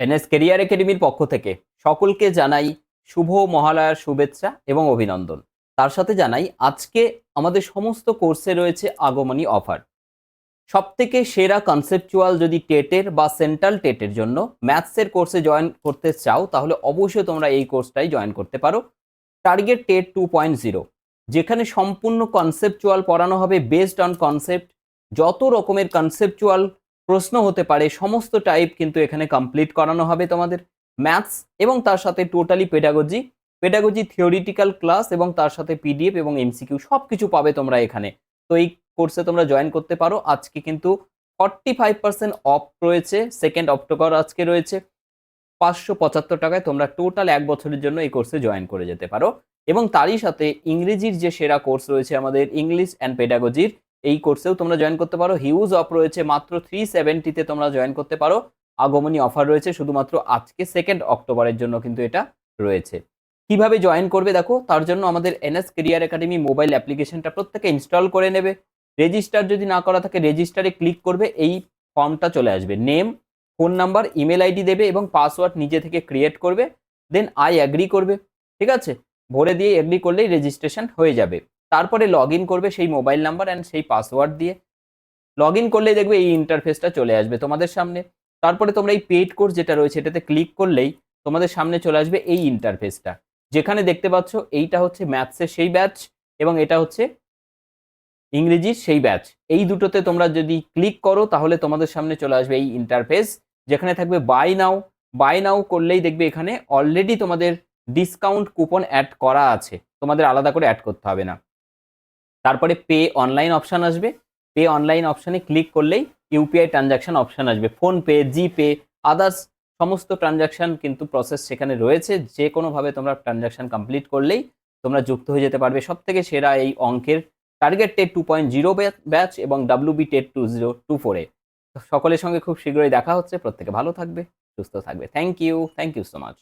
NS career একাডেমির পক্ষ থেকে সকলকে জানাই শুভ মহালয়ার শুভেচ্ছা এবং অভিনন্দন। তার সাথে জানাই আজকে আমাদের সমস্ত কোর্সে রয়েছে আগমনী অফার। সব থেকে সেরা কনসেপচুয়াল যদি টেটের বা সেন্ট্রাল টেটের জন্য ম্যাথসের কোর্সে জয়েন করতে চাও, তাহলে অবশ্যই তোমরা এই কোর্সটাই জয়েন করতে পারো। Target TET two point zero, যেখানে সম্পূর্ণ কনসেপচুয়াল পড়ানো হবে বেসড অন কনসেপ্ট যত রকমের কনসেপচুয়াল প্রশ্ন হতে পারে, সমস্ত টাইপ কিন্তু এখানে কমপ্লিট করানো হবে তোমাদের ম্যাথস এবং তার সাথে totally pedagogy pedagogy theoretical class এবং তার সাথে পিডিএফ এবং এমসিকিউ সব কিছু পাবে তোমরা এখানে। তো এই কোর্সে তোমরা জয়েন করতে পারো। আজকে কিন্তু ফর্টি ফাইভ পার্সেন্ট অফ রয়েছে সেকেন্ড অক্টোবর আজকে রয়েছে। পাঁচশো পঁচাত্তর টাকায় তোমরা টোটাল এক বছরের জন্য এই কোর্সে জয়েন করে যেতে পারো। এবং তারই সাথে ইংরেজির যে সেরা কোর্স রয়েছে আমাদের ইংলিশ অ্যান্ড পেডাগজির এই কোর্সেও তোমরা জয়েন করতে পারো। হিউজ অফ রয়েছে মাত্র থ্রি সেভেন্টিতে তোমরা জয়েন করতে পারো। আগমনী অফার রয়েছে শুধুমাত্র আজকে সেকেন্ড অক্টোবরের জন্য কিন্তু এটা রয়েছে। কীভাবে জয়েন করবে দেখো, তার জন্য আমাদের এনএস কেরিয়ার একাডেমি মোবাইল অ্যাপ্লিকেশনটা প্রত্যেকে ইনস্টল করে নেবে। রেজিস্টার যদি না করা থাকে রেজিস্টারে ক্লিক করবে, এই ফর্মটা চলে আসবে। Name phone number email ID দেবে এবং পাসওয়ার্ড নিজে থেকে ক্রিয়েট করবে। দেন আই অ্যাগ্রি করবে। ঠিক আছে? ভরে দিয়ে এগ্রি করলেই রেজিস্ট্রেশন হয়ে যাবে। তারপরে লগ ইন করবে সেই মোবাইল নাম্বার অ্যান্ড সেই পাসওয়ার্ড দিয়ে। লগ ইন করলেই দেখবে এই ইন্টারফেসটা চলে আসবে তোমাদের সামনে। তারপরে তোমরা এই পেড কোর্স যেটা রয়েছে এটাতে ক্লিক করলেই তোমাদের সামনে চলে আসবে এই ইন্টারফেসটা যেখানে দেখতে পাচ্ছ এইটা হচ্ছে ম্যাথসের সেই ব্যাচ এবং এটা হচ্ছে ইংরেজির সেই ব্যাচ এই দুটোতে তোমরা যদি ক্লিক করো তাহলে তোমাদের সামনে চলে আসবে এই ইন্টারফেস যেখানে থাকবে বাই নাও বাই নাও করলেই দেখবে এখানে অলরেডি তোমাদের ডিসকাউন্ট কুপন অ্যাড করা আছে। তোমাদের আলাদা করে অ্যাড করতে হবে না। তারপরে পে অনলাইন অপশান আসবে। পে অনলাইন অপশানে ক্লিক করলেই ইউপিআই ট্রানজাকশন অপশান আসবে। ফোনপে জিপে আদার্স সমস্ত ট্রানজাকশন কিন্তু প্রসেস সেখানে রয়েছে। যে কোনোভাবে তোমরা ট্রানজাকশন কমপ্লিট করলেই তোমরা যুক্ত হয়ে যেতে পারবে। সব থেকে সেরা এই অঙ্কের target TET two point zero batch এবং WB TET two zero two ফোরে সকলের সঙ্গে খুব শীঘ্রই দেখা হচ্ছে। প্রত্যেকে ভালো থাকবে, সুস্থ থাকবে। Thank you thank you so much